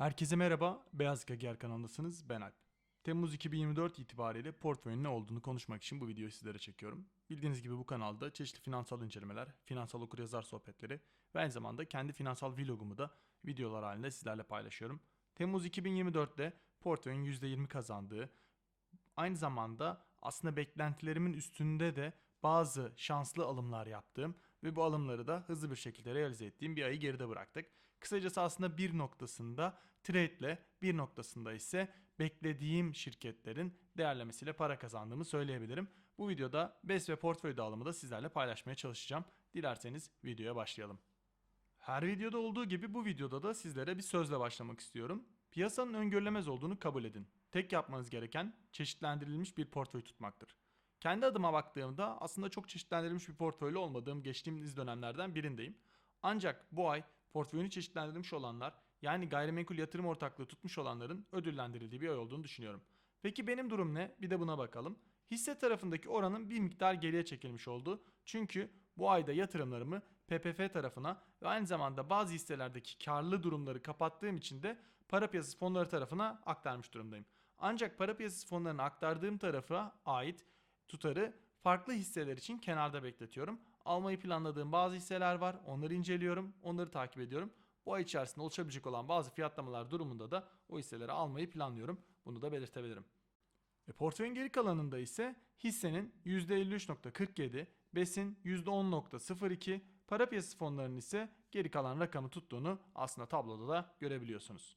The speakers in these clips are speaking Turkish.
Herkese merhaba, Beyaz Kager kanalındasınız. Ben Alp. Temmuz 2024 itibariyle portföyün ne olduğunu konuşmak için bu videoyu sizlere çekiyorum. Bildiğiniz gibi bu kanalda çeşitli finansal incelemeler, finansal okuryazar sohbetleri ve aynı zamanda kendi finansal vlogumu da videolar halinde sizlerle paylaşıyorum. Temmuz 2024'te portföyün %20 kazandığı, aynı zamanda aslında beklentilerimin üstünde de bazı şanslı alımlar yaptığım ve bu alımları da hızlı bir şekilde realize ettiğim bir ayı geride bıraktık. Kısacası aslında bir noktasında trade ile bir noktasında ise beklediğim şirketlerin değerlemesiyle para kazandığımı söyleyebilirim. Bu videoda BES ve portföy dağılımı da sizlerle paylaşmaya çalışacağım. Dilerseniz videoya başlayalım. Her videoda olduğu gibi bu videoda da sizlere bir sözle başlamak istiyorum. Piyasanın öngörülemez olduğunu kabul edin. Tek yapmanız gereken çeşitlendirilmiş bir portföy tutmaktır. Kendi adıma baktığımda aslında çok çeşitlendirilmiş bir portföylü olmadığım geçtiğimiz dönemlerden birindeyim. Ancak bu ay portföyünü çeşitlendirilmiş olanlar yani gayrimenkul yatırım ortaklığı tutmuş olanların ödüllendirildiği bir ay olduğunu düşünüyorum. Peki benim durum ne? Bir de buna bakalım. Hisse tarafındaki oranın bir miktar geriye çekilmiş oldu. Çünkü bu ayda yatırımlarımı PPF tarafına ve aynı zamanda bazı hisselerdeki karlı durumları kapattığım için de para piyasası fonları tarafına aktarmış durumdayım. Ancak para piyasası fonlarına aktardığım tarafa ait tutarı farklı hisseler için kenarda bekletiyorum. Almayı planladığım bazı hisseler var. Onları inceliyorum. Onları takip ediyorum. Bu ay içerisinde oluşabilecek olan bazı fiyatlamalar durumunda da o hisseleri almayı planlıyorum. Bunu da belirtebilirim. E, portföyün geri kalanında ise hissenin %53.47, BES'in %10.02, para piyasası fonlarının ise geri kalan rakamı tuttuğunu aslında tabloda da görebiliyorsunuz.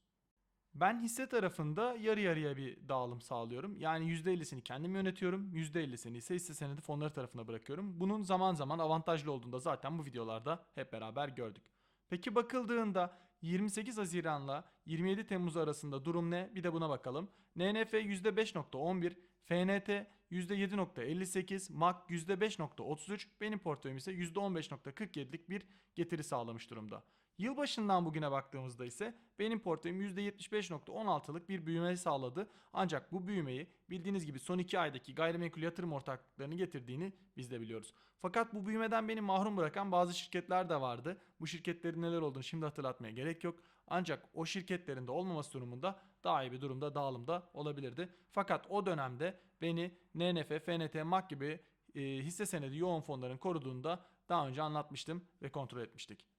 Ben hisse tarafında yarı yarıya bir dağılım sağlıyorum. Yani %50'sini kendim yönetiyorum. %50'sini ise hisse senedi fonları tarafına bırakıyorum. Bunun zaman zaman avantajlı olduğunu da zaten bu videolarda hep beraber gördük. Peki bakıldığında 28 Haziran'la 27 Temmuz arasında durum ne? Bir de buna bakalım. NNF %5.11, FNT %7.58, MAK %5.33, benim portföyüm ise %15.47'lik bir getiri sağlamış durumda. Yılbaşından bugüne baktığımızda ise benim portföyüm %75.16'lık bir büyüme sağladı. Ancak bu büyümeyi bildiğiniz gibi son 2 aydaki gayrimenkul yatırım ortaklıklarını getirdiğini biz de biliyoruz. Fakat bu büyümeden beni mahrum bırakan bazı şirketler de vardı. Bu şirketlerin neler olduğunu şimdi hatırlatmaya gerek yok. Ancak o şirketlerin de olmaması durumunda daha iyi bir durumda dağılımda olabilirdi. Fakat o dönemde beni NNF, FNT, MAK gibi hisse senedi yoğun fonların koruduğunda daha önce anlatmıştım ve kontrol etmiştik.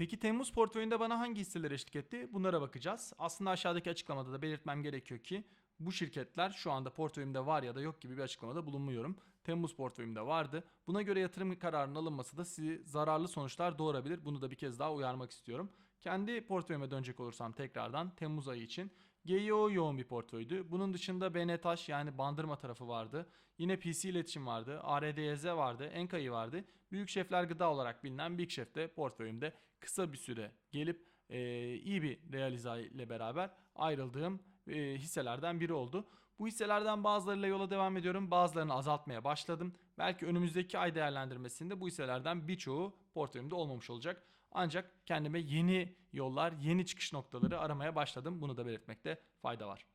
Peki Temmuz portföyünde bana hangi hisseler eşlik etti? Bunlara bakacağız. Aslında aşağıdaki açıklamada da belirtmem gerekiyor ki bu şirketler şu anda portföyümde var ya da yok gibi bir açıklamada bulunmuyorum. Temmuz portföyümde vardı. Buna göre yatırım kararının alınması da sizi zararlı sonuçlar doğurabilir. Bunu da bir kez daha uyarmak istiyorum. Kendi portföyüme dönecek olursam tekrardan Temmuz ayı için GIO yoğun bir portföydü. Bunun dışında BNTAŞ yani bandırma tarafı vardı. Yine PC iletişim vardı. ARDYZ vardı. Enka'yı vardı. Büyük şefler gıda olarak bilinen Big Chef de portföyümde kısa bir süre gelip e, iyi bir realize ile beraber ayrıldığım e, hisselerden biri oldu. Bu hisselerden bazılarıyla yola devam ediyorum. Bazılarını azaltmaya başladım. Belki önümüzdeki ay değerlendirmesinde bu hisselerden birçoğu portföyümde olmamış olacak. Ancak kendime yeni yollar, yeni çıkış noktaları aramaya başladım. Bunu da belirtmekte fayda var.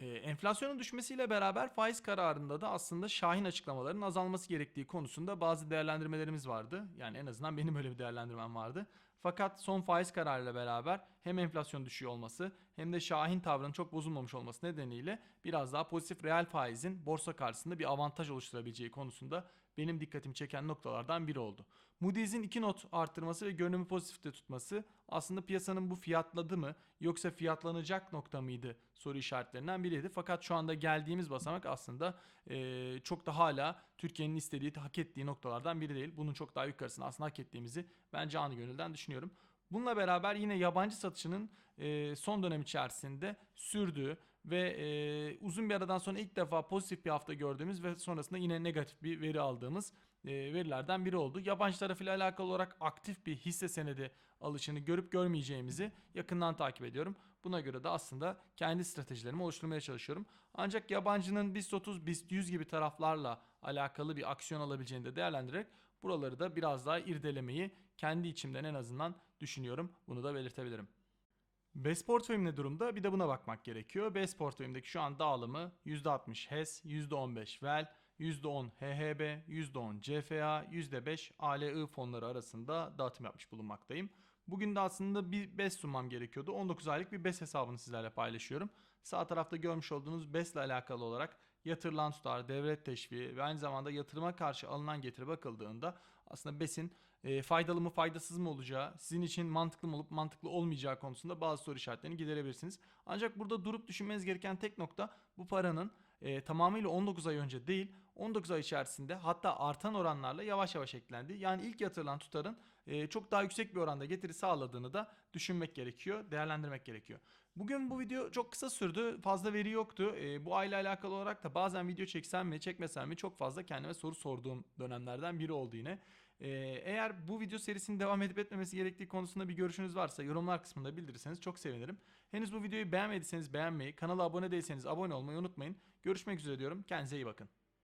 Ee, enflasyonun düşmesiyle beraber faiz kararında da aslında şahin açıklamaların azalması gerektiği konusunda bazı değerlendirmelerimiz vardı. Yani en azından benim öyle bir değerlendirmem vardı. Fakat son faiz kararıyla beraber hem enflasyon düşüyor olması hem de şahin tavrının çok bozulmamış olması nedeniyle biraz daha pozitif reel faizin borsa karşısında bir avantaj oluşturabileceği konusunda benim dikkatimi çeken noktalardan biri oldu. Moody's'in iki not arttırması ve görünümü pozitifte tutması aslında piyasanın bu fiyatladı mı yoksa fiyatlanacak nokta mıydı soru işaretlerinden biriydi. Fakat şu anda geldiğimiz basamak aslında e, çok da hala Türkiye'nin istediği, hak ettiği noktalardan biri değil. Bunun çok daha yukarısını aslında hak ettiğimizi ben canı gönülden düşünüyorum. Bununla beraber yine yabancı satışının e, son dönem içerisinde sürdüğü ve e, uzun bir aradan sonra ilk defa pozitif bir hafta gördüğümüz ve sonrasında yine negatif bir veri aldığımız e, verilerden biri oldu. Yabancı tarafıyla alakalı olarak aktif bir hisse senedi alışını görüp görmeyeceğimizi yakından takip ediyorum. Buna göre de aslında kendi stratejilerimi oluşturmaya çalışıyorum. Ancak yabancının BIST 30, BIST 100 gibi taraflarla alakalı bir aksiyon alabileceğini de değerlendirerek buraları da biraz daha irdelemeyi kendi içimden en azından düşünüyorum. Bunu da belirtebilirim. BES portföyüm ne durumda? Bir de buna bakmak gerekiyor. BES portföyümdeki şu an dağılımı %60 HES, %15 VEL, %10 HHB, %10 CFA, %5 ALI fonları arasında dağıtım yapmış bulunmaktayım. Bugün de aslında bir BES sunmam gerekiyordu. 19 aylık bir BES hesabını sizlerle paylaşıyorum. Sağ tarafta görmüş olduğunuz BES ile alakalı olarak yatırılan tutar, devlet teşviği ve aynı zamanda yatırıma karşı alınan getiri bakıldığında aslında BES'in e, faydalı mı faydasız mı olacağı, sizin için mantıklı mı olup mantıklı olmayacağı konusunda bazı soru işaretlerini giderebilirsiniz. Ancak burada durup düşünmeniz gereken tek nokta bu paranın e, tamamıyla 19 ay önce değil 19 ay içerisinde hatta artan oranlarla yavaş yavaş eklendi. Yani ilk yatırılan tutarın e, çok daha yüksek bir oranda getiri sağladığını da düşünmek gerekiyor, değerlendirmek gerekiyor. Bugün bu video çok kısa sürdü. Fazla veri yoktu. E, bu ayla alakalı olarak da bazen video çeksem mi çekmesem mi çok fazla kendime soru sorduğum dönemlerden biri oldu yine. E, eğer bu video serisinin devam edip etmemesi gerektiği konusunda bir görüşünüz varsa yorumlar kısmında bildirirseniz çok sevinirim. Henüz bu videoyu beğenmediyseniz beğenmeyi, kanala abone değilseniz abone olmayı unutmayın. Görüşmek üzere diyorum. Kendinize iyi bakın.